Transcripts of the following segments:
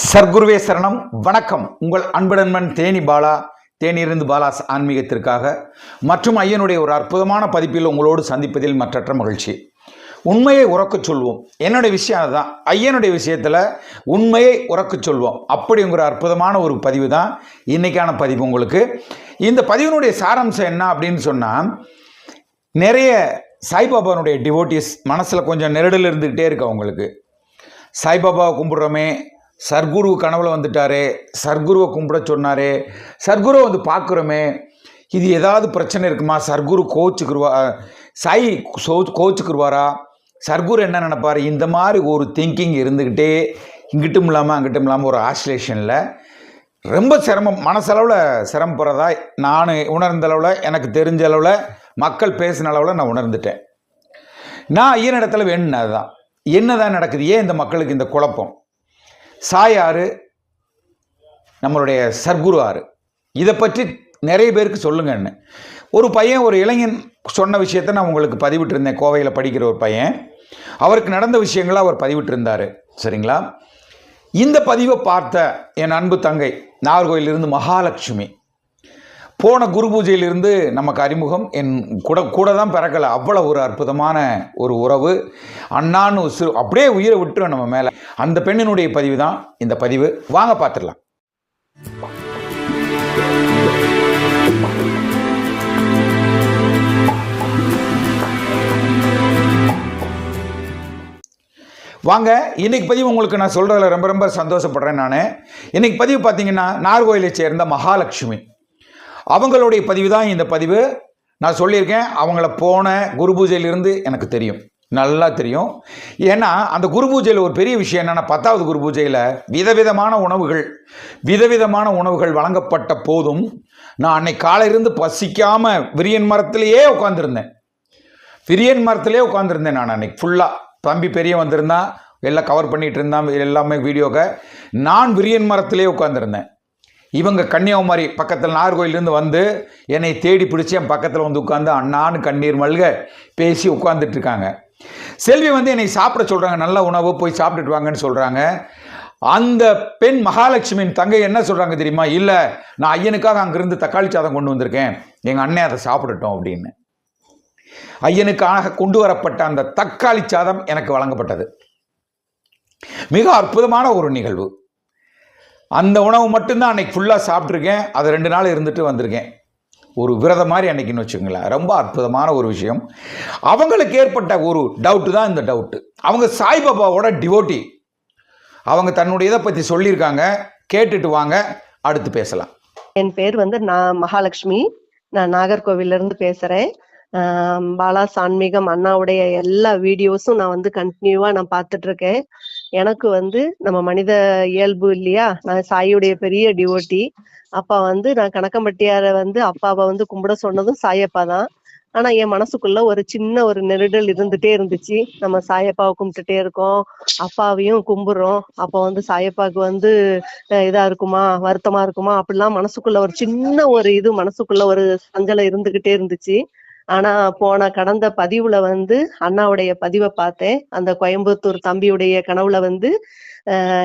சர்க்குருவே சரணம். வணக்கம். உங்கள் அன்புடன்மன் தேனி பாலா தேனியிருந்து பாலாஸ் ஆன்மீகத்திற்காக மற்றும் ஐயனுடைய ஒரு அற்புதமான பதிப்பில் உங்களோடு சந்திப்பதில் மற்றற்ற மகிழ்ச்சி. உண்மையை உறக்கச் சொல்வோம். என்னுடைய விஷயம் அதுதான். ஐயனுடைய விஷயத்தில் உண்மையை உறக்கச் சொல்வோம். அப்படிங்கிற அற்புதமான ஒரு பதிவு தான் இன்றைக்கான பதிவு உங்களுக்கு. இந்த பதிவினுடைய சாராம்சம் என்ன அப்படின்னு சொன்னால் நிறைய சாய்பாபானுடைய டிவோட்டிஸ் மனசில் கொஞ்சம் நெருடல் இருந்துக்கிட்டே இருக்கு அவங்களுக்கு. சாய்பாபாவை கும்பிட்றோமே சர்க்குரு கனவுல வந்துட்டாரே சர்க்குருவை கும்பிட சொன்னாரே சர்க்குருவை வந்து பார்க்குறோமே இது ஏதாவது பிரச்சனை இருக்குமா? சர்க்குரு கோச்சுக்குருவா சாய் சோ கோச்சுக்குருவாரா? சர்க்குரு என்ன நினைப்பார்? இந்த மாதிரி ஒரு திங்கிங் இருந்துக்கிட்டே இங்கிட்டும் இல்லாமல் அங்கிட்டும் இல்லாமல் ஒரு ஆசிலேஷனில் ரொம்ப சிரமம் மனசளவில் சிரமப்படுறதா நான் உணர்ந்த அளவில் எனக்கு தெரிஞ்ச அளவில் மக்கள் பேசின அளவில் நான் உணர்ந்துட்டேன். நான் ஈரடத்தில் இடத்துல வேணும்னு அதுதான். என்னதான் நடக்குது? ஏன் இந்த மக்களுக்கு இந்த குழப்பம்? சாய் ஆறு நம்மளுடைய சர்க்குரு ஆறு. இதை பற்றி நிறைய பேருக்கு சொல்லுங்கன்னு. ஒரு பையன் ஒரு இளைஞன் சொன்ன விஷயத்தை நான் உங்களுக்கு பதிவிட்டிருந்தேன். கோவையில் படிக்கிற ஒரு பையன். அவருக்கு நடந்த விஷயங்களை அவர் பதிவிட்டிருந்தார். சரிங்களா? இந்த பதிவை பார்த்த என் அன்பு தங்கை நாகர்கோயிலிருந்து மகாலட்சுமி. போன குரு பூஜையிலிருந்து நமக்கு அறிமுகம். என் கூட கூட தான் பிறக்கலை. அவ்வளோ ஒரு அற்புதமான ஒரு உறவு. அண்ணான்னு சிறு அப்படியே உயிரை விட்டுரும் நம்ம மேலே. அந்த பெண்ணினுடைய பதிவு தான் இந்த பதிவு. வாங்க பார்த்துடலாம். வாங்க இன்னைக்கு பதிவு உங்களுக்கு நான் சொல்கிறதுல ரொம்ப ரொம்ப சந்தோஷப்படுறேன் நான். இன்னைக்கு பதிவு பார்த்தீங்கன்னா நார்கோயிலை சேர்ந்த மகாலட்சுமி. அவங்களுடைய பதிவு தான் இந்த பதிவு. நான் சொல்லியிருக்கேன் அவங்கள போன குரு பூஜையிலிருந்து எனக்கு தெரியும். நல்லா தெரியும். ஏன்னா அந்த குரு பூஜையில் ஒரு பெரிய விஷயம் என்னென்னா பத்தாவது குரு பூஜையில் விதவிதமான உணவுகள் விதவிதமான உணவுகள் வழங்கப்பட்ட போதும் நான் அன்னைக்கு காலையிலிருந்து பசிக்காமல் விரியன் மரத்திலேயே உட்காந்துருந்தேன் விரியன் மரத்திலே உட்காந்துருந்தேன் நான் அன்னைக்கு ஃபுல்லாக தம்பி பெரிய வந்திருந்தான் எல்லாம் கவர் பண்ணிகிட்டு இருந்தான் எல்லாமே வீடியோக்கை நான் விரியன் மரத்திலே உட்காந்துருந்தேன் இவங்க கன்னியாகுமரி பக்கத்தில் நாகர்கோயிலேருந்து வந்து என்னை தேடி பிடிச்சி என் பக்கத்தில் வந்து உட்காந்து அண்ணான்னு கண்ணீர் மல்க பேசி உட்காந்துட்டு இருக்காங்க செல்வி வந்து என்னை சாப்பிட சொல்கிறாங்க நல்ல உணவு போய் சாப்பிட்டுட்டு வாங்கன்னு சொல்கிறாங்க அந்த பெண் மகாலட்சுமியின் தங்கை என்ன சொல்கிறாங்க தெரியுமா? இல்லை நான் ஐயனுக்காக அங்கேருந்து தக்காளி சாதம் கொண்டு வந்திருக்கேன். எங்கள் அண்ணன் அதை சாப்பிடட்டும் அப்படின்னு. ஐயனுக்காக கொண்டு வரப்பட்ட அந்த தக்காளி சாதம் எனக்கு வழங்கப்பட்டது. மிக அற்புதமான ஒரு நிகழ்வு. அந்த உணவு மட்டும்தான் அன்னைக்கு ஃபுல்லாக சாப்பிட்ருக்கேன் அது ரெண்டு நாள் இருந்துட்டு வந்திருக்கேன். ஒரு விரதம் மாதிரி அன்னைக்குன்னு வச்சுக்கோங்களேன். ரொம்ப அற்புதமான ஒரு விஷயம். அவங்களுக்கு ஏற்பட்ட ஒரு டவுட்டு தான் இந்த டவுட்டு அவங்க சாய்பாபாவோட டிவோட்டி அவங்க தன்னுடைய இதை பற்றி சொல்லியிருக்காங்க. கேட்டுட்டு வாங்க. அடுத்து பேசலாம். என் பேர் வந்து நான் மகாலட்சுமி. நான் நாகர்கோவில்ல பேசுகிறேன் பாலாஸ் ஆன்மீகம் அண்ணாவுடைய எல்லா வீடியோஸும் நான் வந்து கண்டினியூவா நான் பார்த்துட்டு இருக்கேன் எனக்கு வந்து நம்ம மனித இயல்பு இல்லையா? நான் சாயுடைய பெரிய டிவோட்டி அப்பா வந்து நான் கணக்கம்பட்டியார வந்து அப்பாவை வந்து கும்பிட சொன்னதும் சாயப்பா தான். ஆனா என் மனசுக்குள்ள ஒரு சின்ன ஒரு நெருடல் இருந்துட்டே இருந்துச்சு. நம்ம சாயப்பாவை கும்பிட்டுட்டே இருக்கோம். அப்பாவையும் கும்பிடுறோம். அப்ப வந்து சாயப்பாவுக்கு வந்து இதா இருக்குமா? வருத்தமா இருக்குமா? அப்படிலாம் மனசுக்குள்ள ஒரு சின்ன ஒரு இது மனசுக்குள்ள ஒரு சஞ்சலம் இருந்துகிட்டே இருந்துச்சு. ஆனா போன கடந்த பதிவுல வந்து அண்ணாவுடைய பதிவை பார்த்தேன். அந்த கோயம்புத்தூர் தம்பியுடைய கனவுல வந்து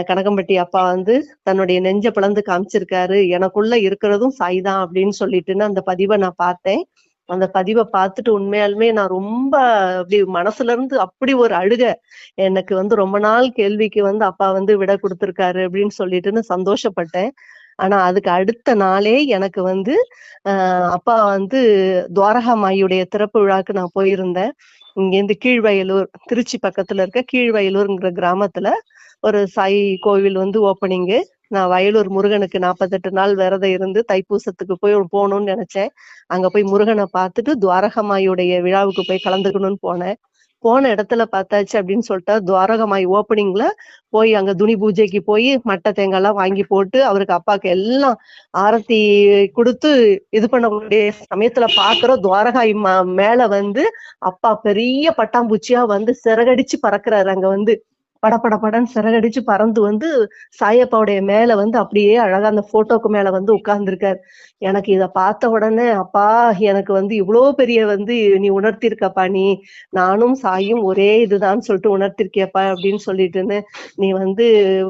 கனகம்பட்டி அப்பா வந்து தன்னுடைய நெஞ்ச பிளந்து காமிச்சிருக்காரு. எனக்குள்ள இருக்கிறதும் சாய் தான் அப்படின்னு சொல்லிட்டுன்னு அந்த பதிவை நான் பார்த்தேன். அந்த பதிவை பார்த்துட்டு உண்மையாலுமே நான் ரொம்ப அப்படி மனசுல இருந்து அப்படி ஒரு அழுக. எனக்கு வந்து ரொம்ப நாள் கேள்விக்கு வந்து அப்பா வந்து விட கொடுத்துருக்காரு அப்படின்னு சொல்லிட்டுன்னு சந்தோஷப்பட்டேன். ஆனா அதுக்கு அடுத்த நாளே எனக்கு வந்து ஆஹ் அப்பா வந்து துவாரகா மாயுடைய திறப்பு விழாக்கு நான் போயிருந்தேன். இங்கேருந்து கீழ்வயலூர் திருச்சி பக்கத்துல இருக்க கீழ்வயலூர்ங்கிற கிராமத்துல ஒரு சாய் கோவில் வந்து ஓப்பனிங்கு நான் வயலூர் முருகனுக்கு நாற்பத்தெட்டு நாள் விரதம் இருந்து தைப்பூசத்துக்கு போய் போகணும்னு நினைச்சேன். அங்க போய் முருகனை பார்த்துட்டு துவாரகமாயுடைய விழாவுக்கு போய் கலந்துக்கணும்னு போனேன். போன இடத்துல பார்த்தாச்சு அப்படின்னு சொல்லிட்டு துவாரகமாய் ஓப்பனிங்ல போய் அங்க துணி பூஜைக்கு போய் மட்டை தேங்காய் எல்லாம் வாங்கி போட்டு அவருக்கு அப்பாக்கு எல்லாம் ஆரத்தி கொடுத்து இது பண்ணக்கூடிய சமயத்துல பாக்குறோம் துவாரகாய் ம- மேல வந்து அப்பா பெரிய பட்டாம்பூச்சியா வந்து சிறகடிச்சு பறக்குறாரு அங்க வந்து. படபடபடன்னு சிறகடிச்சு பறந்து வந்து சாயப்பாவுடைய மேல வந்து அப்படியே அழகா அந்த போட்டோக்கு மேல வந்து உட்கார்ந்துருக்காரு. எனக்கு இதை பார்த்த உடனே அப்பா எனக்கு வந்து இவ்வளோ பெரிய வந்து நீ உணர்த்திருக்கப்பா நீ நானும் சாயும் ஒரே இதுதான் சொல்லிட்டு உணர்த்திருக்கியப்பா அப்படின்னு சொல்லிட்டு இருந்தேன். நீ வந்து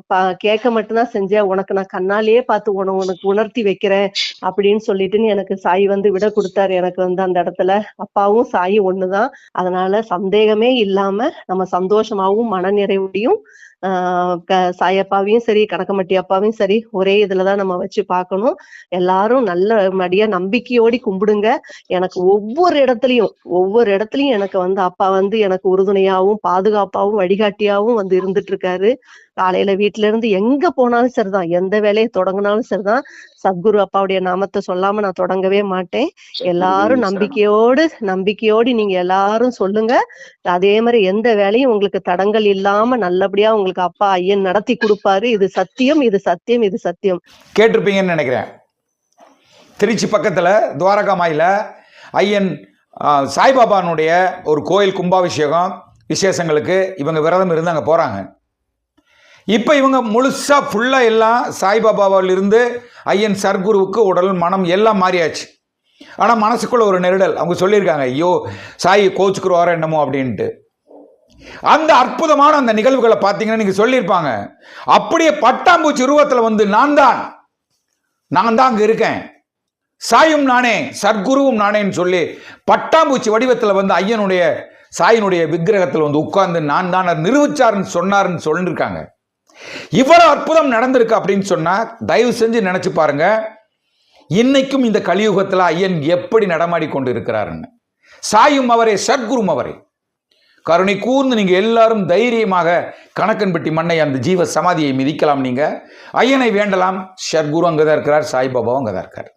பா கேட்க மட்டும்தான் செஞ்ச உனக்கு நான் கண்ணாலேயே பார்த்து உன உனக்கு உணர்த்தி வைக்கிறேன் அப்படின்னு சொல்லிட்டுன்னு எனக்கு சாய் வந்து விட கொடுத்தாரு. எனக்கு வந்து அந்த இடத்துல அப்பாவும் சாயும் ஒண்ணுதான். அதனால சந்தேகமே இல்லாம நம்ம சந்தோஷமாவும் மனநிறைவு ஆஹ் க- சாயப்பாவையும் சரி கணக்கமட்டி அப்பாவையும் சரி ஒரே இதுலதான் நம்ம வச்சு பார்க்கணும் எல்லாரும் நல்ல மடியா நம்பிக்கையோடி கும்பிடுங்க. எனக்கு ஒவ்வொரு இடத்துலயும் ஒவ்வொரு இடத்துலயும் எனக்கு வந்து அப்பா வந்து எனக்கு உறுதுணையாவும் பாதுகாப்பாவும் வழிகாட்டியாவும் வந்து இருந்துட்டு இருக்காரு. காலையில வீட்டுல இருந்து எங்க போனாலும் சரிதான். எந்த வேலையை தொடங்கினாலும் சரிதான். சத்குரு அப்பாவுடைய நாமத்தை சொல்லாம நான் தொடங்கவே மாட்டேன். எல்லாரும் நம்பிக்கையோடு நம்பிக்கையோடு நீங்க எல்லாரும் சொல்லுங்க. அதே மாதிரி எந்த வேலையும் உங்களுக்கு தடங்கள் இல்லாம நல்லபடியா உங்களுக்கு அப்பா ஐயன் நடத்தி கொடுப்பாரு. இது சத்தியம் இது சத்தியம் இது சத்தியம். கேட்டிருப்பீங்கன்னு நினைக்கிறேன். திருச்சி பக்கத்தில் துவாரகாமாயில் ஐயன் ஆ, சாய்பாபானுடைய ஒரு கோயில் கும்பாபிஷேகம் விசேஷங்களுக்கு இவங்க விரதம் இருந்து அங்கே போகிறாங்க இப்போ இவங்க முழுசாக ஃபுல்லாக எல்லாம் சாய்பாபாவிலிருந்து ஐயன் சர்க்குருவுக்கு உடல் மனம் எல்லாம் மாறியாச்சு. ஆனால் மனசுக்குள்ள ஒரு நெருடல். அவங்க சொல்லியிருக்காங்க ஐயோ சாய் கோச்சுக்குருவாரோ என்னமோ அப்படின்ட்டு. அந்த அற்புதமான அந்த நிகழ்வுகளை பார்த்தீங்கன்னா நீங்கள் சொல்லியிருப்பாங்க. அப்படியே பட்டாம்பூச்சி உருவத்தில் வந்து நான் தான். நான் தான் அங்கே இருக்கேன். சாயும் நானே சர்க்குருவும் நானேன்னு சொல்லி பட்டாம்பூச்சி வடிவத்தில் வந்து ஐயனுடைய சாயினுடைய விக்கிரகத்தில் வந்து உட்கார்ந்து நான் தான் நிரூபிச்சாருன்னு சொன்னாருன்னு சொல்லியிருக்காங்க இவ்வளவு அற்புதம் நடந்திருக்கு அப்படின்னு சொன்னா தயவு செஞ்சு நினைச்சு பாருங்க. இன்னைக்கும் இந்த கலியுகத்தில் ஐயன் எப்படி நடமாடி கொண்டு இருக்கிறாருன்னு சாயும் அவரே சத்குரும் அவரே. கருணை கூர்ந்து நீங்க எல்லாரும் தைரியமாக கணக்கன்பட்டி மண்ணை அந்த ஜீவ சமாதியை மிதிக்கலாம் நீங்க. ஐயனை வேண்டலாம். ஷர்குரு அங்கே தான் இருக்கிறார் சாய்பாபாவும் அங்கே தான் இருக்கார்.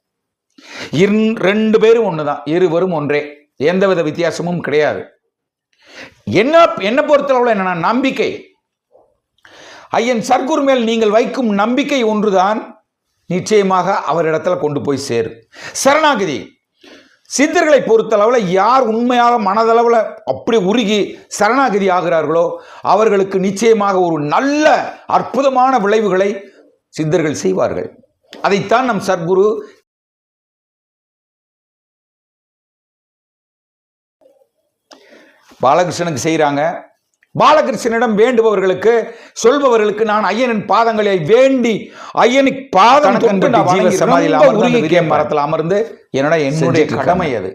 இன் ரெண்டு பேரும் ஒன்று தான் இருவரும் ஒன்றே. எந்தவித வித்தியாசமும் கிடையாது. என்ன என்ன பொறுத்தளவில் என்னன்னா நம்பிக்கை. ஐயன் சர்க்குரு மேல் நீங்கள் வைக்கும் நம்பிக்கை ஒன்றுதான் நிச்சயமாக அவரிடத்துல கொண்டு போய் சேரும். சரணாகதி சித்தர்களை பொறுத்தளவில் யார் உண்மையாக மனதளவில் அப்படி உருகி சரணாகதி ஆகிறார்களோ அவர்களுக்கு நிச்சயமாக ஒரு நல்ல அற்புதமான விளைவுகளை சித்தர்கள் செய்வார்கள். அதைத்தான் நம் சர்க்குரு பாலகிருஷ்ணனுக்கு செய்கிறாங்க பாலகிருஷ்ணனிடம் வேண்டுபவர்களுக்கு சொல்பவர்களுக்கு நான் ஐயனின் பாதங்களை வேண்டி ஐயனுக்கு பாதம் கேட்பேன். மரத்தில் அமர்ந்து என்னோட என்னுடைய கடமை அது.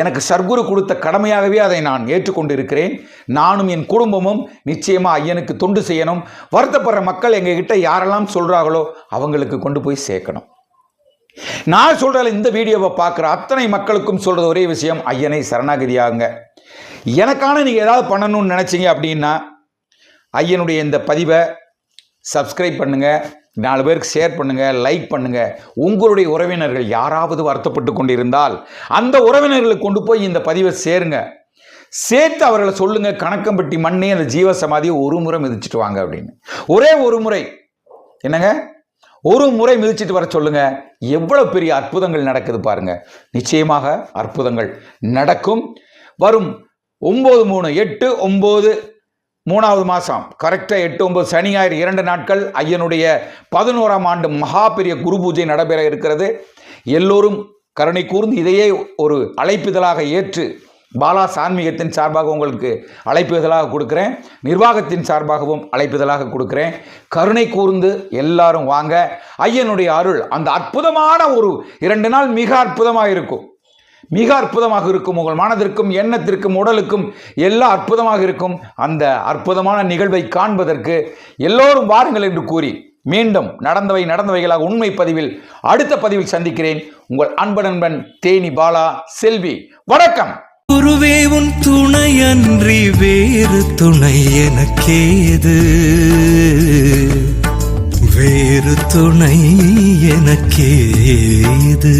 எனக்கு சர்க்குரு கொடுத்த கடமையாகவே அதை நான் ஏற்றுக்கொண்டு இருக்கிறேன் நானும் என் குடும்பமும் நிச்சயமா ஐயனுக்கு தொண்டு செய்யணும். வருத்தப்படுற மக்கள் எங்ககிட்ட யாரெல்லாம் சொல்றாங்களோ அவங்களுக்கு கொண்டு போய் சேர்க்கணும். நான் சொல்ற இந்த வீடியோவை பார்க்குற அத்தனை மக்களுக்கும் சொல்றது ஒரே விஷயம் ஐயனை சரணாகதியாகுங்க. எனக்கான நீங்கள் ஏதாவது பண்ணணும்னு நினச்சிங்க அப்படின்னா ஐயனுடைய இந்த பதிவை சப்ஸ்கிரைப் பண்ணுங்கள் நாலு பேருக்கு ஷேர் பண்ணுங்கள் லைக் பண்ணுங்கள் உங்களுடைய உறவினர்கள் யாராவது வருத்தப்பட்டு கொண்டிருந்தால் அந்த உறவினர்களுக்கு கொண்டு போய் இந்த பதிவை சேருங்க. சேர்த்து அவர்களை சொல்லுங்கள் கணக்கம்பட்டி மண்ணே அந்த ஜீவ சமாதியை ஒரு முறை மிதிச்சிட்டு வாங்க அப்படின்னு. ஒரே ஒரு முறை. என்னங்க? ஒரு முறை மிதிச்சிட்டு வர சொல்லுங்க. எவ்வளவு பெரிய அற்புதங்கள் நடக்குது பாருங்க. நிச்சயமாக அற்புதங்கள் நடக்கும். வரும் ஒம்பது மூணு எட்டு ஒம்பது மூணாவது மாதம் கரெக்டாக எட்டு ஒன்பது சனி ஞாயிறு இரண்டு நாட்கள் ஐயனுடைய பதினோராம் ஆண்டு மகா பெரிய குரு பூஜை நடைபெற இருக்கிறது. எல்லோரும் கருணை கூர்ந்து இதையே ஒரு அழைப்பிதழாக ஏற்று பாலா சான்மீகத்தின் சார்பாக உங்களுக்கு அழைப்பிதழாக கொடுக்குறேன். நிர்வாகத்தின் சார்பாகவும் அழைப்பிதழாக கொடுக்குறேன். கருணை கூர்ந்து எல்லாரும் வாங்க. ஐயனுடைய அருள் அந்த அற்புதமான ஒரு இரண்டு நாள் மிக அற்புதமாக இருக்கும் மிக அற்புதமாக இருக்கும் உங்கள் மனதிற்கும் எண்ணத்திற்கும் உடலுக்கும் எல்லாம் அற்புதமாக இருக்கும். அந்த அற்புதமான நிகழ்வை காண்பதற்கு எல்லோரும் வாருங்கள் என்று கூறி மீண்டும் நடந்தவை நடந்தவைகளாக உண்மை பதிவில் அடுத்த பதிவில் சந்திக்கிறேன். உங்கள் அன்பு நண்பன் தேனி பாலா செல்வி வணக்கம். குருவே உன் துணையன்றி வேறு துணை எனக்கேது? வேறு துணை எனக்கேது?